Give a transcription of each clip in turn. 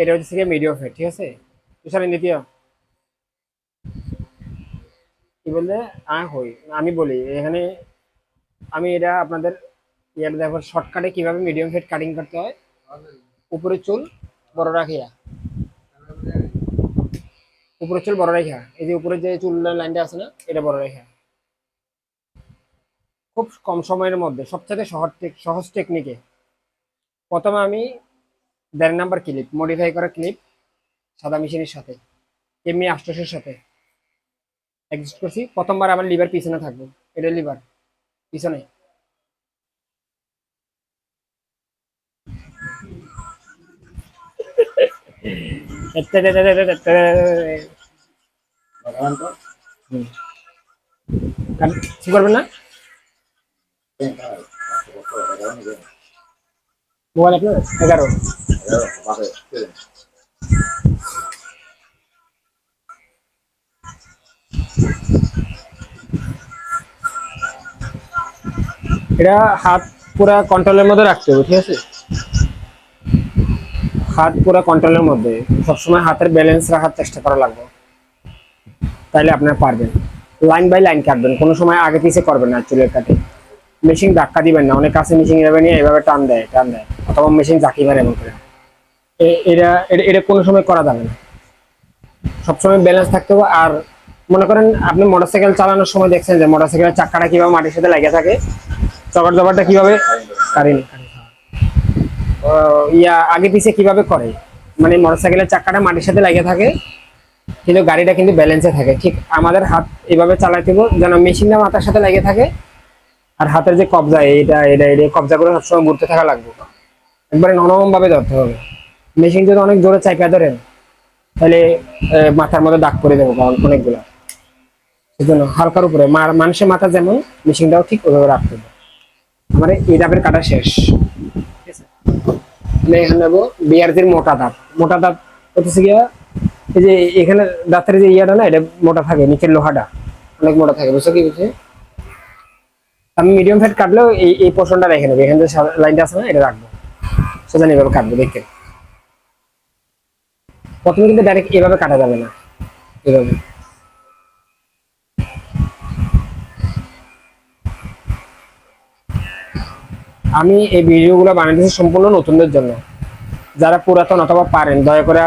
এটা হচ্ছে গিয়ে মিডিয়াম ফেট ঠিক আছে? তুষার দ্বিতীয় কি বললে হই, আমি বলি, এখানে আমি এটা আপনাদের ইয়ার দেখো শর্টকাটে কীভাবে মিডিয়াম ফেট কাটিং করতে হয়। উপরে চুল বড় রাখিয়া। উপরে চুল বড় রেখা এই যে উপরে যে চুল লাইনটা আছে না, এটা বড় রেখা খুব কম সময়ের মধ্যে সবচেয়ে সহজ সহজ টেকনিকে প্রথমে আমি দেড় নাম্বার ক্লিপ মডিফাই করা ক্লিপ সাদা মেশিনের সাথে এমনি আষ্টশের সাথে। অ্যাডজাস্ট করছি, প্রথমবার আমার লিভার পিছনে থাকবে। এটা লিভার পিছনে। কি না? এগারো। এটা হাত পুরা কন্ট্রোলের মধ্যে রাখতে হবে, ঠিক আছে? হাত পুরা কন্ট্রোলের মধ্যে। সবসময় হাতের ব্যালেন্স রাখার চেষ্টা করা লাগবে। তাহলে আপনারা পারবেন। লাইন বাই লাইন কাটবেন। কোনো সময় আগে পিছিয়ে করবেন না চুলের কাটে। মেশিন ধাক্কা দিবেন না। অনেক কাছে মেশিন যাবে নিয়ে এভাবে টান দেয় টান দেয়। অথবা মেশিন জাকি মারে এমন করে। এটা এটা- কোনো সময় করা যাবে না। সবসময় ব্যালেন্স থাকতে হবে আর মনে করেন আপনি মোটরসাইকেল চালানোর সময় দেখছেন যে মোটরসাইকেলের চাক্কাটা কীভাবে মাটির সাথে লেগে থাকে চকর জবারটা কীভাবে কারিনি ইয়া, আগে পিছিয়ে কীভাবে করে? মানে মোটরসাইকেলের চাক্কাটা মাটির সাথে লেগে থাকে, কিন্তু গাড়িটা কিন্তু ব্যালেন্সে থাকে। ঠিক আমাদের হাত এভাবে চালাইতে হবে যেন মেশিনটা মাথার সাথে লেগে থাকে, আর হাতের যে কবজা এটা এটা এটা কবজা করে সবসময় ঘুরতে থাকা লাগবে। একবারে নরম ভাবে ধরতে হবে। মেশিন যদি অনেক জোরে চাইপা ধরেন, তাহলে মাথার মধ্যে দাগ পড়ে দেবো কারণ অনেকগুলো। সেজন্য হালকার উপরে মানুষের মাথা যেমন, মেশিনটাও ঠিক ওইভাবে রাখতে হবে। আমার এই ডাবের কাটা শেষ। ঠিক এখানে নেব বিয়ারজির মোটা দাঁত মোটা দাঁত হচ্ছে গিয়া, এই যে এখানে দাঁতের যে ইয়াটা না, এটা মোটা থাকে, নিচের লোহাটা। অনেক মোটা থাকে, বুঝছ কি বুঝছে? আমি মিডিয়াম ফ্যাট কাটলেও এই এই পোর্শনটা রেখে নেব। এখানে যে লাইনটা আছে না, এটা রাখব। সোজা এভাবে কাটবো দেখে প্রথমে কিন্তু ডাইরেক্ট এভাবে কাটা যাবে না। এভাবে। আমি এই ভিডিওগুলো বানাইতেছি সম্পূর্ণ নতুনদের জন্য। যারা পুরাতন অথবা পারেন, দয়া করে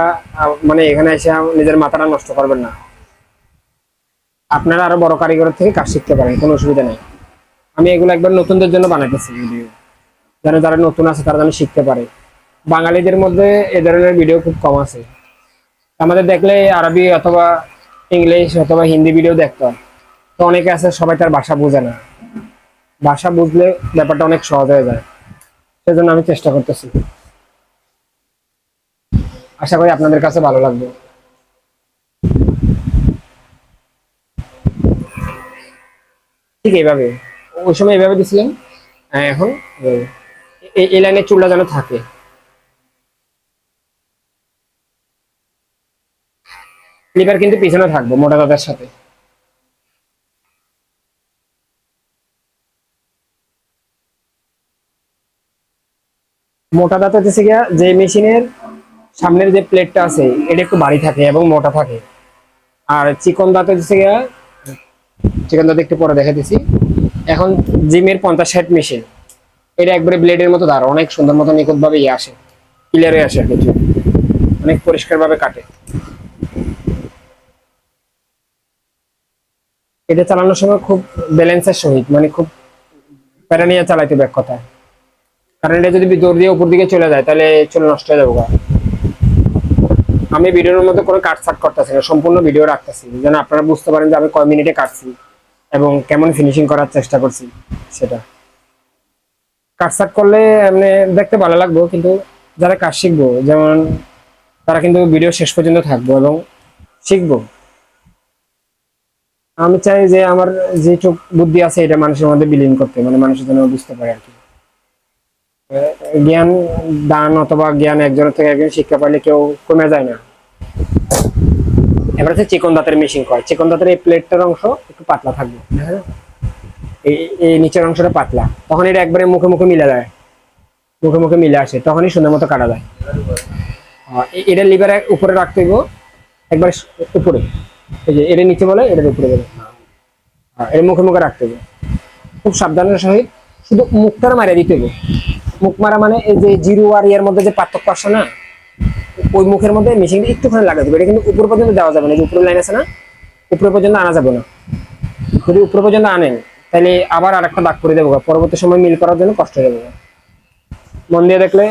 মানে এখানে এসে নিজের মাথাটা নষ্ট করবেন না। আপনারা আরও বড় কারিগরের থেকে কাজ শিখতে পারেন, কোনো অসুবিধা নেই। আমি এগুলো একবার নতুনদের জন্য বানাইতেছি ভিডিও। যেন যারা নতুন আছে তারা যেন শিখতে পারে। বাঙালিদের মধ্যে এ ধরনের ভিডিও খুব কম আছে। আমাদের দেখলে আরবি অথবা ইংলিশ অথবা হিন্দি ভিডিও দেখতাম তো অনেকে আছে, সবাই তার ভাষা বোঝে না। ভাষা বুঝলে ব্যাপারটা অনেক সহজ হয়ে যায়। সেজন্য আমি চেষ্টা করতেছি। আশা করি আপনাদের কাছে ভালো লাগবে। ঠিক এইভাবে। ওই সময় এইভাবে দিছিলেন? হ্যাঁ এখন? এই লাইনের চুলটা যেন থাকে। লিভার কিন্তু পিছনে থাকব, মোটা দাদার সাথে। মোটা দাঁত হচ্ছে গিয়া যে মেশিনের সামনের যে প্লেটটা আছে, এটা একটু ভারী থাকে এবং মোটা থাকে। আর চিকন দাঁত হচ্ছে গিয়া, চিকন দাঁত একটু পরে দেখে দিছি এখন জিমের পঞ্চাশ ষাট মেশিন, এটা একবারে ব্লেডের মতো দাঁড়, অনেক সুন্দর মতো নিখুঁত ভাবে ইয়ে আসে ক্লিয়ার আসে কিছু অনেক পরিষ্কারভাবে কাটে। এটা চালানোর সময় খুব ব্যালেন্সের সহিত মানে খুব প্যারা নিয়ে চালাইতে হবে কথায়। কারণ এটা যদি জোর দিয়ে উপর দিকে চলে যায়, তাহলে চলে নষ্ট হয়ে যাব আমি ভিডিওর মধ্যে কোনো কাট সাট করতেছি না, সম্পূর্ণ ভিডিও রাখতেছি। যেন আপনারা বুঝতে পারেন যে আমি কয় মিনিটে কাটছি এবং কেমন ফিনিশিং করার চেষ্টা করছি সেটা। কাট সাট করলে এমনি দেখতে ভালো লাগবো, কিন্তু যারা কাজ শিখব, যেমন তারা কিন্তু ভিডিও শেষ পর্যন্ত থাকব এবং শিখব। আমি চাই যে আমার যে চোখ বুদ্ধি আছে এটা মানুষের মধ্যে বিলীন করতে মানে মানুষের জন্য বুঝতে পারে আর কি। জ্ঞান দান অথবা জ্ঞান একজনের থেকে একজন শিক্ষা পাইলে কেউ কমে যায় না। এবার হচ্ছে চিকন দাঁতের মেশিন কয়। চিকন দাঁতের এই প্লেটটার অংশ একটু পাতলা থাকবে হ্যাঁ? এই এই নিচের অংশটা পাতলা। তখন এটা একবারে মুখে মুখে মিলে যায়। মুখে মুখে মিলে আসে, তখনই সুন্দর মতো কাটা যায়। এটা লিভার উপরে রাখতে একবার উপরে। এই যে এটা নিচে বলে এটা উপরে বলে। হ্যাঁ এর মুখে মুখে রাখতে হবে। খুব সাবধানের সহিত শুধু মুখটা মারা দিতে হবে। মুখ মারা মানে এই যে জিরো আর ইয়ার মধ্যে যে পার্থক্য আসে না, ওই মুখের মধ্যে মেশিনটা একটুখানি লাগা দেবে এটা কিন্তু উপর পর্যন্ত দেওয়া যাবে না, যে উপরে লাইন আছে না উপরে পর্যন্ত আনা যাবে না। যদি উপরে পর্যন্ত আনেন, তাহলে আবার আরেকটা দাগ করে দেবো পরবর্তী সময় মিল করার জন্য কষ্ট হয়ে যাবে মন দিয়ে দেখলে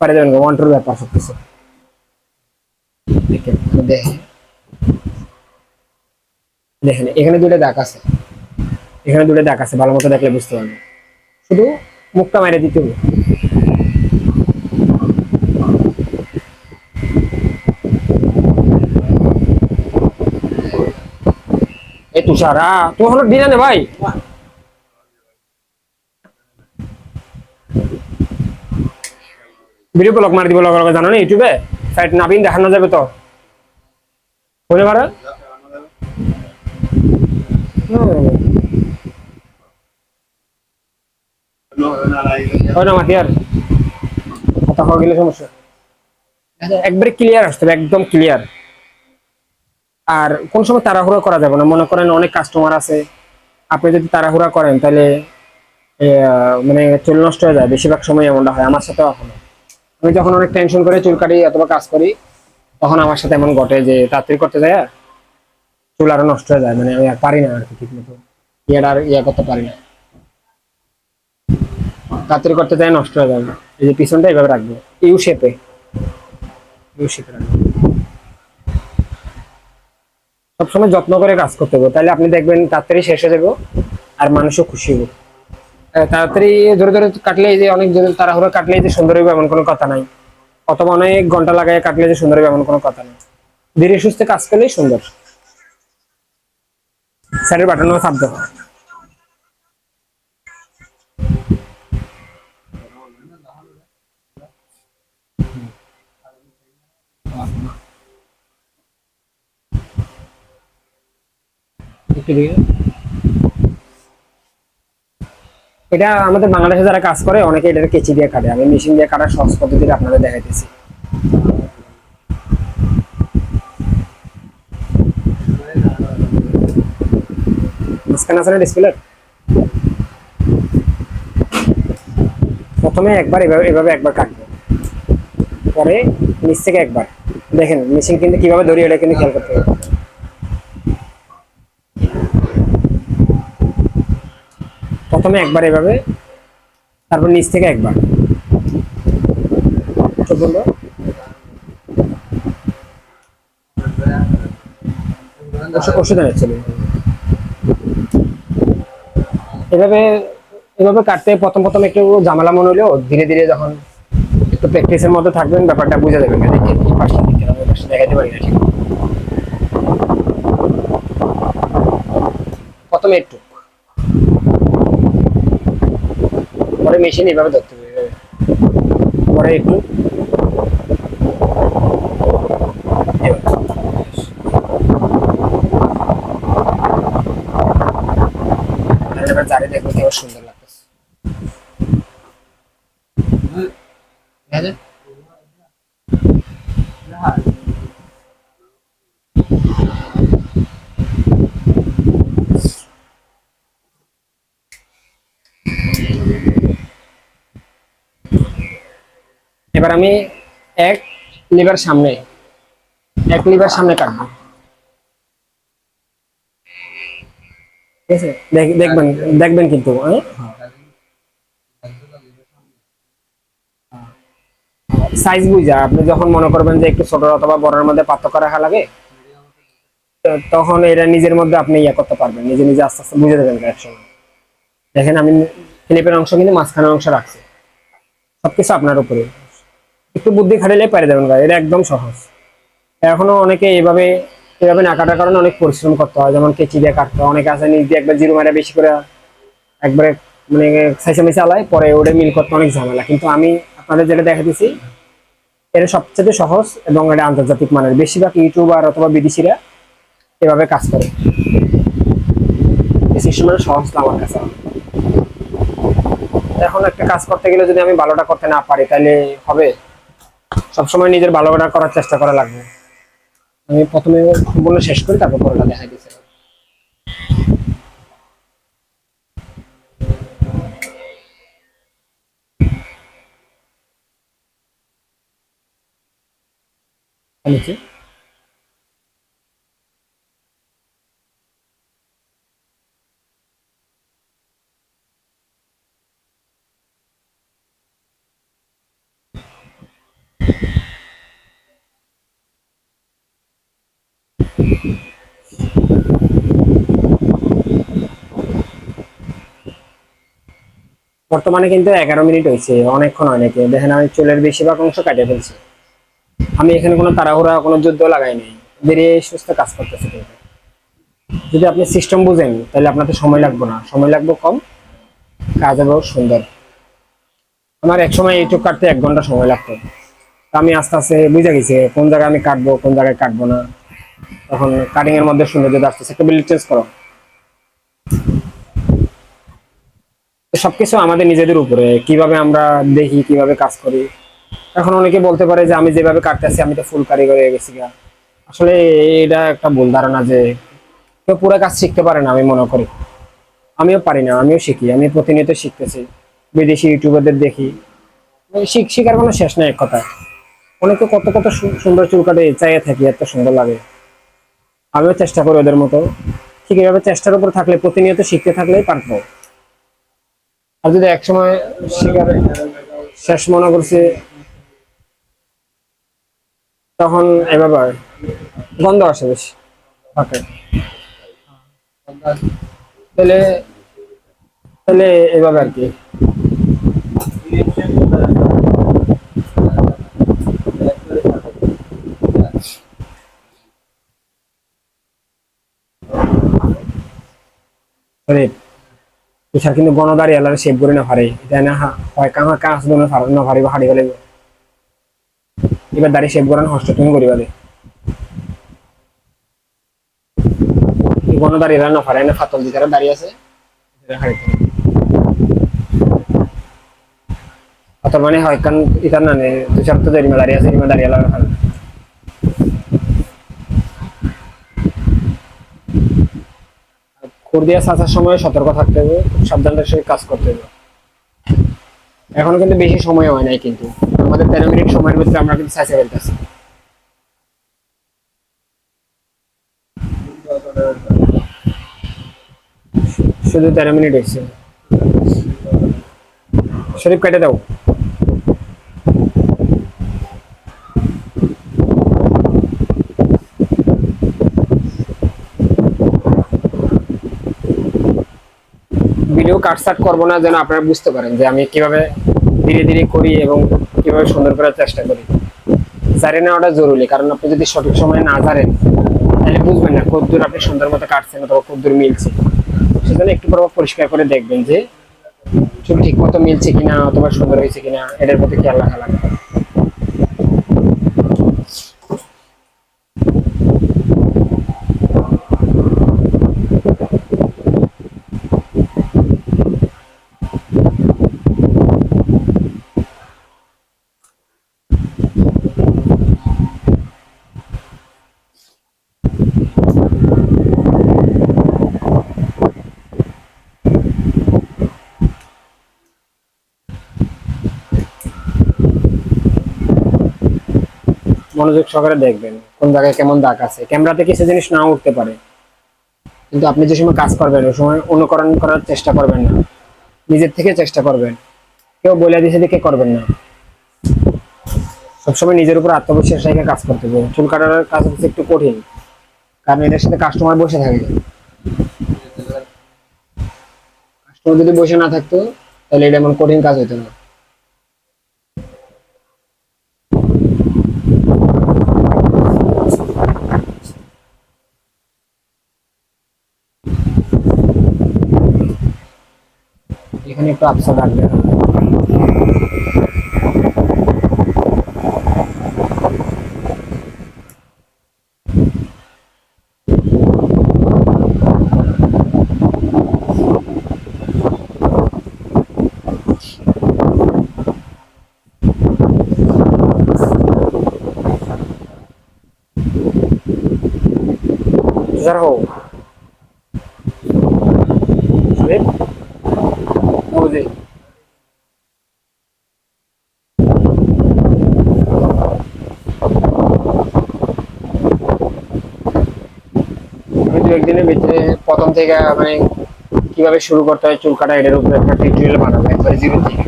পারে যাবেন ওয়ান টুর ব্যাপার সব কিছু দেখেন। দেখেন, এখানে দুটো দাগ আছে। এখানে দুটো দাগ আছে ভালো মতো দেখলে বুঝতে পারবেন। শুধু মুখটা মেরে দিতে হবে। এই তুষার হলো ভাই? ভিডিও ব্লগ মার দিব লগে লগে, জানো না ইউটিউবে? সাইট নাবিন দেখানো যাবে তো। একবারে ক্লিয়ার আসতে হবে, একদম ক্লিয়ার আর কোন সময় তাড়াহুড়া করা যাবে না? মনে করেন অনেক কাস্টমার আছে, আপনি যদি তাড়াহুড়া করেন, তাহলে মানে চুল নষ্ট হয়ে যায়, বেশিরভাগ সময় এমনটা হয়, আমার সাথেও এখন আমি যখন অনেক টেনশন করে, চুল কাটি অথবা কাজ করি, তখন আমার সাথে এমন ঘটে যে তাড়াতাড়ি করতে যায় চুল আরও নষ্ট হয়ে যায় মানে আমি আর পারি না আর কি ঠিক মতো ইয়েটা আর ইয়ে করতে পারি না। তাড়াতাড়ি করতে যায় নষ্ট হয়ে যাবে। এই যে পিছনটা এইভাবে রাখব। ইউ শেপে ইউ শেপে রাখব। সবসময় যত্ন করে কাজ করতে হবে। তাহলে আপনি দেখবেন তাড়াতাড়ি শেষ হয়ে যাবে আর মানুষও খুশি হবে। তাড়াতাড়ি জোরে জোরে কাটলে যে অনেক জোরে তাড়াহুড়ো কাটলে যে সুন্দর হবে এমন কোনো কথা নাই। অথবা অনেক ঘণ্টা লাগায় কাটলে যে সুন্দর হবে এমন কোনো কথা নেই। ধীরে সুস্থে কাজ করলেই সুন্দর। স্যারের বাটনও চাপ দেবো এটা আমাদের বাংলাদেশে যারা কাজ করে অনেকে এটা কেচি দিয়ে কাটে। আমি মেশিন দিয়ে কাটার সহজ পদ্ধতিটা আপনাদের দেখাইতেছি। মাঝখানে আছে না ডিসপ্লে প্রথমে একবার এভাবে এভাবে একবার কাটবো। পরে নিচ থেকে একবার। দেখেন মেশিন কিন্তু কীভাবে ধরি এটা কিন্তু খেয়াল করতে হবে। প্রথমে একবার এভাবে, তারপর নিচ থেকে একবার। ওষুধ- ওষুধ এনেছিল এভাবে এভাবে কাটতে প্রথম প্রথম একটু ঝামেলা মনে হলেও ধীরে ধীরে যখন একটু প্র্যাকটিসের মধ্যে থাকবেন, ব্যাপারটা বুঝে যাবেন দেখে দেখাতে পারি না ঠিক প্রথমে একটু। পরে মেশিন এভাবে ধরতে হবে পরে একটু এভাবে। আর এবার জারি দেখব কেমন সুন্দর লাগতেছে দেখা যায়? এবার আমি এক লিভার সামনে, এক লিভার সামনে কাটবো। দেখবেন দেখবেন কিন্তু হ্যাঁ? সাইজ বুঝা, আপনি যখন মনে করবেন যে একটু ছোট অথবা বড়ের মধ্যে পার্থক্য রাখা লাগে, তখন এটা নিজের মধ্যে আপনি ইয়ে করতে পারবেন, নিজে নিজে আস্তে আস্তে বুঝে দেবেন একসময় দেখেন আমি ক্লিপের অংশ কিন্তু মাঝখানের অংশ রাখছি, সবকিছু আপনার উপরে একটু বুদ্ধি খাটালে পারে দেবেন ভাই, এটা একদম সহজ। এখনও অনেকে এভাবে এভাবে না কাটার কারণে অনেক পরিশ্রম করতে হয়, যেমন কেচি দিয়ে কাটতে হয়। অনেকে আছে নিজ দিয়ে একবার জিরো মারা বেশি করে একবারে মানে সাইসে মিশে আলায় পরে ওটা মিল করতে অনেক ঝামেলা। কিন্তু আমি আপনাদের যেটা দেখা দিচ্ছি এটা সবচেয়ে সহজ এবং এটা আন্তর্জাতিক মানের। বেশিরভাগ ইউটিউবার অথবা বিদেশিরা এভাবে কাজ করে। এই সিস্টেমটা সহজ আমার কাছে। এখন একটা কাজ করতে গেলে যদি আমি ভালোটা করতে না পারি, তাহলে হবে? সবসময় নিজের ভালোটা করার চেষ্টা করা লাগবে। আমি প্রথমে সম্পূর্ণ শেষ করি, তারপর পরেটা দেখাই দিচ্ছি। নিচে বর্তমানে কিন্তু এগারো মিনিট হয়েছে, অনেকক্ষণ হয় নাকি? দেখেন আমি চুলের বেশিরভাগ অংশ কাটিয়ে ফেলছি। আমি এখানে কোনো তাড়াহুড়া, কোনো যুদ্ধ লাগাই নাই। ধীরে সুস্থ কাজ করতেছি কিন্তু। যদি আপনি সিস্টেম বুঝেন, তাহলে আপনাদের সময় লাগবে না। সময় লাগবে কম, কাজ হবে সুন্দর। আমার এক সময় এইটুক কাটতে এক ঘণ্টা সময় লাগতো। আমি আস্তে আস্তে বুঝে গেছি কোন জায়গায় আমি কাটবো, কোন জায়গায় কাটবো না। তখন কাটিং এর মধ্যে সৌন্দর্য আসতেছে, একটা বিল্ড চেঞ্জ করো। সবকিছু আমাদের নিজেদের উপরে, কীভাবে আমরা দেখি, কীভাবে কাজ করি। এখন অনেকে বলতে পারে যে আমি যেভাবে কাটতেছি, আমি তো ফুল কারিগর হয়ে গেছি গা। আসলে এটা একটা ভুল ধারণা যে কেউ পুরো কাজ শিখতে পারে না, আমি মনে করি। আমিও পারি না, আমিও শিখি, আমি প্রতিনিয়ত শিখতেছি। বিদেশি ইউটিউবারদের দেখি। শিখ, শিখার কোনো শেষ নাই এক কথায়। অনেকে কত কত সুন্দর চুল কাটে চাইয়ে থাকি, এত সুন্দর লাগে। আমিও চেষ্টা করি ওদের মতো। ঠিক এইভাবে চেষ্টার উপর থাকলে, প্রতিনিয়ত শিখতে থাকলেই পারব আর যদি একসময় শিকার শেষ মনে করছি, তখন এভাবে। গন্ধ আসে বেশি। তাহলে তাহলে এভাবে আর কি। আরে তুষার কিন্তু গণদারি এলার শেপ করে না পারে এটা না হয়, কাহা দোনো ফার না পারিব হাড়ি গেলে এবার দাড়ি শেপ করান হস্ত তুমি না পারে না ফাতল দিকারে দাঁড়িয়ে আছে। ফাতল মানে হয় কান ইতার না নে তুষার তো দাঁড়িয়ে আছে দাঁড়িয়ে এলা পারে খুর দিয়ে চাচার সময় সতর্ক থাকতে হবে সাবধানতার সঙ্গে কাজ করতে হবে। এখনও কিন্তু বেশি সময় হয় নাই কিন্তু। আমাদের তেরো মিনিট সময়ের ভিতরে আমরা কিন্তু চাইছে ফেলতেছি। শুধু তেরো মিনিট হয়েছে। শরীফ কেটে দাও ভিডিও কাটসাট করব না যেন আপনারা বুঝতে পারেন যে আমি কীভাবে ধীরে ধীরে করি এবং কীভাবে সুন্দর করার চেষ্টা করি। জারে নেওয়াটা জরুরি, কারণ আপনি যদি সঠিক সময়ে না জানেন তাহলে বুঝবেন না কদ্দূর আপনি সুন্দর মতো কাটছেন অথবা কদ্দূর মিলছে। সেজন্য একটু পর পরিষ্কার করে দেখবেন যে চুল ঠিক মতো মিলছে কিনা অথবা সুন্দর হয়েছে কিনা, এটার প্রতি খেয়াল রাখা লাগবে। মনোযোগ সহকারে দেখবেন কোন জায়গায় কেমন দাগ আছে। ক্যামেরাতে কিছু জিনিস নাও উঠতে পারে। কিন্তু আপনি যে সময় কাজ করবেন, ওই সময় অনুকরণ করার চেষ্টা করবেন না। নিজের থেকে চেষ্টা করবেন। কেউ বলে দিছে দেখে করবেন না। সবসময় নিজের উপর আত্মবিশ্বাস রেখে কাজ করতে হবে। চুল কাটার কাজ হচ্ছে একটু কঠিন। কারণ এদের সাথে কাস্টমার বসে থাকে। কাস্টমার যদি বসে না থাকতো, তাহলে এটা এমন কঠিন কাজ হতো না। একটু আপসা রাখবেন Здорово. Привет. বুঝি একদিনের ভিতরে প্রথম থেকে মানে কীভাবে শুরু করতে হয়, চুল কাটা, এটার উপরে একটা টিউটোরিয়াল বানাবো, একবারে জিরো থেকে।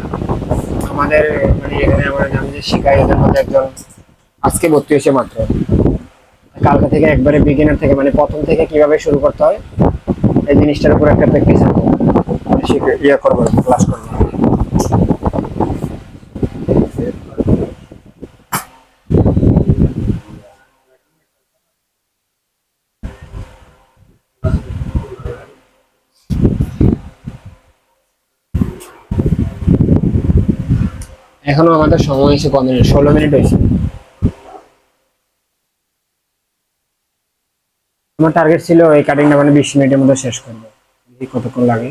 আমাদের মানে এখানে আমরা আমি যে শিখাই এদের মধ্যে একজন, আজকে ভর্তি হয়েছে মাত্র। কালকে থেকে একবারে বিগিনার থেকে মানে প্রথম থেকে কীভাবে শুরু করতে হয়, এই জিনিসটার উপর একটা প্র্যাকটিস আছে ইয়ে করব ক্লাস করব। এখনও আমাদের সময় হয়েছে কত মিনিট? ষোলো মিনিট হয়েছে। আমার টার্গেট ছিল এই কাটিংটা মানে বিশ মিনিটের মধ্যে শেষ করব। কতক্ষণ লাগে।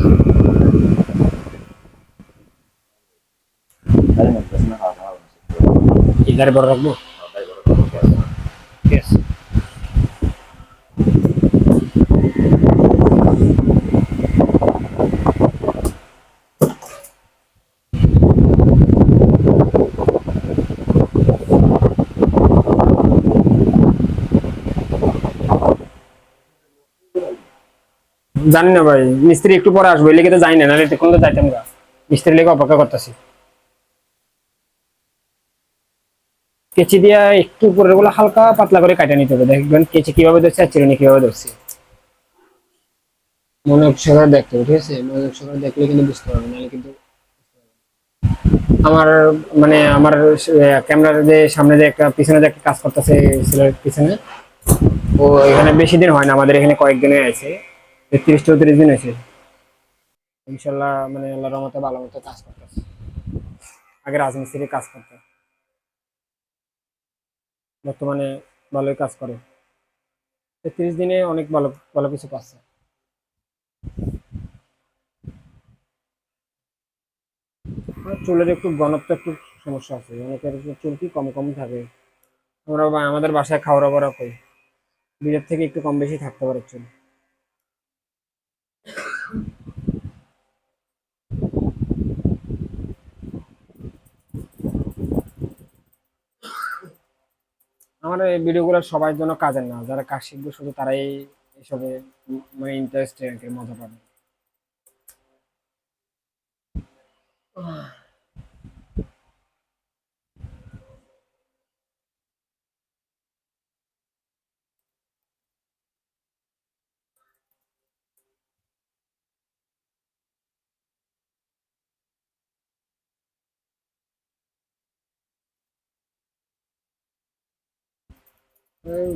ইধারে বড় রাখবো ঠিক আছে জানি না ভাই মিস্ত্রি একটু পরে আসবে লেগে তো যাই না নাহলে তখন তো যাইতাম গা মিস্ত্রি লেগে অপেক্ষা করতেছি কেচি দিয়া একটু উপরেরগুলো হালকা পাতলা করে কাটা নিতে হবে। দেখবেন কেচি কীভাবে ধরছে আর চিরুনি কীভাবে ধরছে। মনোযোগ সহকারে দেখতে হবে ঠিক আছে? মনোযোগ সহকারে দেখলে কিন্তু বুঝতে পারবে নাহলে কিন্তু আমার মানে আমার ক্যামেরার যে সামনে যে একটা পিছনে যে একটা কাজ করতেছে ছেলের পিছনে ও এখানে বেশি দিন হয় না আমাদের এখানে কয়েকদিনে আছে তিরিশ চৌত্রিশ দিন আছে ইনশাল্লাহ মানে আল্লাহর রহমতে ভালো মতো কাজ করতেছে। আগে রাজমিস্ত্রি কাজ করতে বর্তমানে ভালোই কাজ করে। তেত্রিশ দিনে অনেক ভালো ভালো কিছু পাচ্ছে। চুলের একটু ঘনত্ব একটু সমস্যা আছে। অনেকের চুল কি কম কম থাকে। আমরা আমাদের বাসায় খাওয়া বড়া করি। বিলের থেকে একটু কম বেশি থাকতে পারে চুল। আমার এই ভিডিওগুলো সবার জন্য কাজের না। যারা কাজ শিখবে শুধু তারাই এসবে মানে ইন্টারেস্টে মজা পাবে।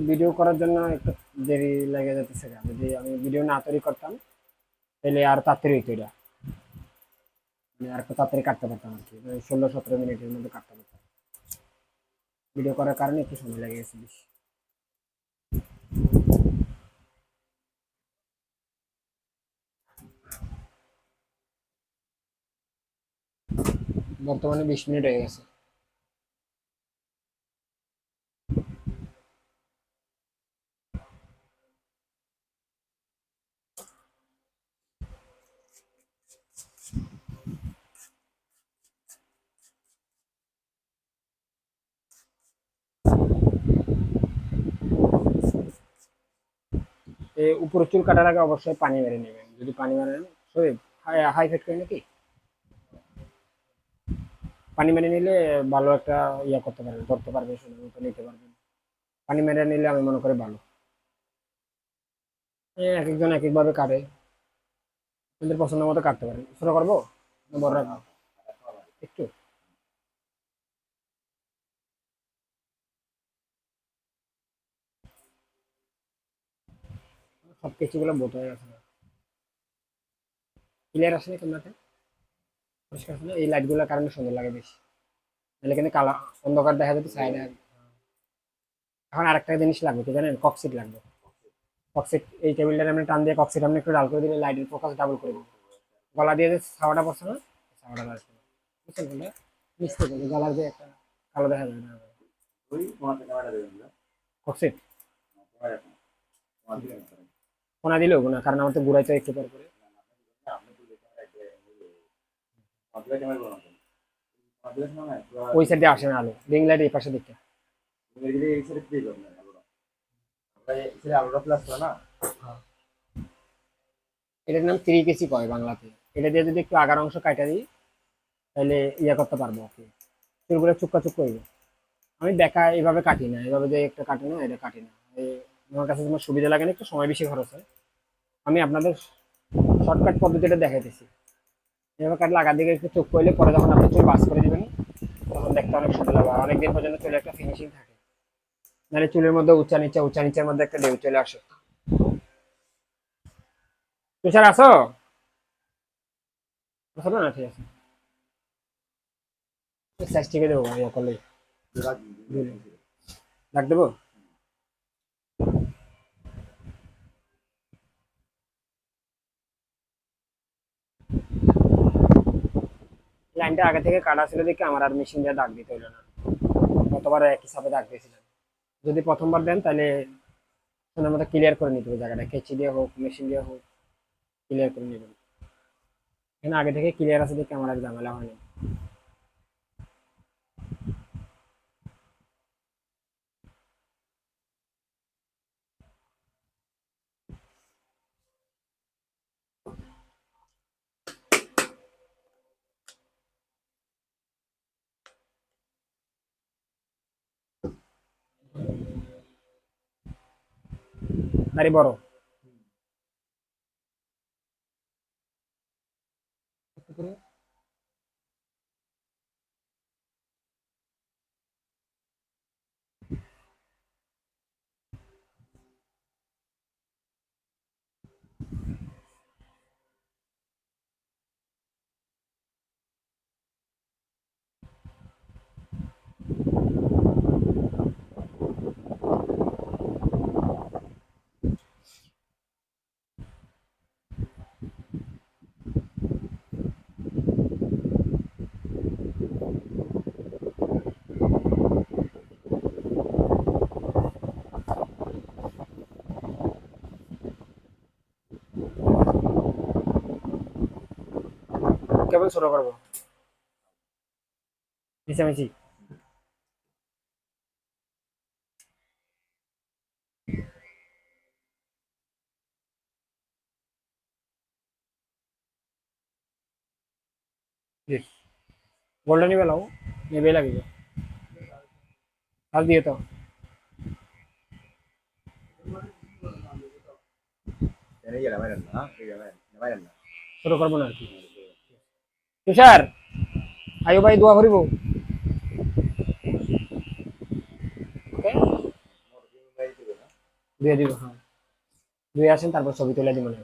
ভিডিও করার জন্য একটু দেরি লেগে যেতেছে। যদি আমি ভিডিও না তৈরি করতাম, তাহলে আর তাড়াতাড়ি হইতো এটা। আমি আর একটু তাড়াতাড়ি কাটতে পারতাম আর কি। মানে ষোলো সতেরো মিনিটের মধ্যে কাটতে পারতাম। ভিডিও করার কারণে একটু সময় লেগে গেছে বেশি। বর্তমানে বিশ মিনিট হয়ে গেছে। উপরে চুল কাটার আগে অবশ্যই পানি মেরে নেবেন। যদি পানি মেরে সরি, হাই ফেট করে নাকি? পানি মেরে নিলে ভালো একটা ইয়া করতে পারবেন, ধরতে পারবে সুন্দর মতো নিতে পারবেন। পানি মেরে নিলে আমি মনে করি ভালো। এক একজন এক একভাবে কাটে। আপনাদের পছন্দ মতো কাটতে পারেন। ছোট করব বড় রাখব একটু? সব কিছুগুলো বোট হয়ে গেছে। ক্লিয়ার আসে না ক্যামেরাতে পরিষ্কার না? এই লাইটগুলোর কারণে সুন্দর লাগে বেশি। নাহলে কিন্তু কালা অন্ধকার দেখা যেত সাইডে এখন আরেকটা জিনিস লাগবে কি জানেন? কক্সিট লাগবে। কক্সিট এই টেবিলটার আপনি টান দিয়ে কক্সিট আপনি একটু ডাল করে দিলে লাইটের ফোকাস ডাবল করে গলা দিয়ে যে ছাওয়াটা পড়ছে না ছাওয়াটা আসবে বুঝছেন কোনটা গলার যে একটা কালো দেখা যায় না। কক্সিট ক্যামেরা তোমার দিকে না কোনা দিলেও না, কারণ আমার তো ঘুরাইতে একটু পর করে। ওই সাইডে আসে না আলো রিং লাইট এই পাশে প্লাস এটার নাম থ্রি কেসি কয় বাংলাতে? এটা দিয়ে যদি একটু আগার অংশ কাটা দিই, তাহলে ইয়ে করতে পারব আর কি চুলগুলো চুক্কা চুক্কা হইবে। আমি দেখা এইভাবে কাটি না এইভাবে যে একটা কাটি না, এটা কাটি না। আমার কাছে তোমার সুবিধা লাগে না, একটু সময় বেশি খরচ হয়। আমি আপনাদের শর্টকাট পদ্ধতিটা দেখাইতেছি। এভাবে কাটলে আগার দিকে একটু চোখ করলে পরে যখন আপনি চুল বাস করে দিবেন, তখন দেখতে অনেক সুন্দর লাগবে। আর অনেকদিন পর্যন্ত চুলে একটা ফিনিশিং থাকে। নাহলে চুলের মধ্যে উঁচা নিচা, উঁচা নিচের মধ্যে একটা ঢেউ চলে আসে। তুষার আসো? আসো না, ঠিক আছে। সাইজ ঠিক দেবো করলে ডাক দেবো? লাইনটা আগে থেকে কাটা ছিল দেখে আমার আর মেশিন দিয়ে দাগ দিতে হলো না। গতবার একই সাথে দাগ দিয়েছিলাম। যদি প্রথমবার দেন তাহলে ওনার মতো ক্লিয়ার করে নিতে হবে জায়গাটা। কেচি দিয়ে হোক মেশিন দিয়ে হোক ক্লিয়ার করে নেবেন। এখানে আগে থেকে ক্লিয়ার আছে দেখে আমার আর ঝামেলা হয়নি। দাড়ি বড়। করে? কেবল ছোট করব মিশামিশি গোল্ডেন নিবে লাও নেবে লাগিব কাল দিয়ে তো এই ক্যামেরা না এই ক্যামেরা ক্যামেরা না ছোট করব না আর কি তুষার আয়ো ভাই দোয়া করিব। দিয়ে দিব হ্যাঁ। দুই আসেন তারপর ছবি তুলে দিব। না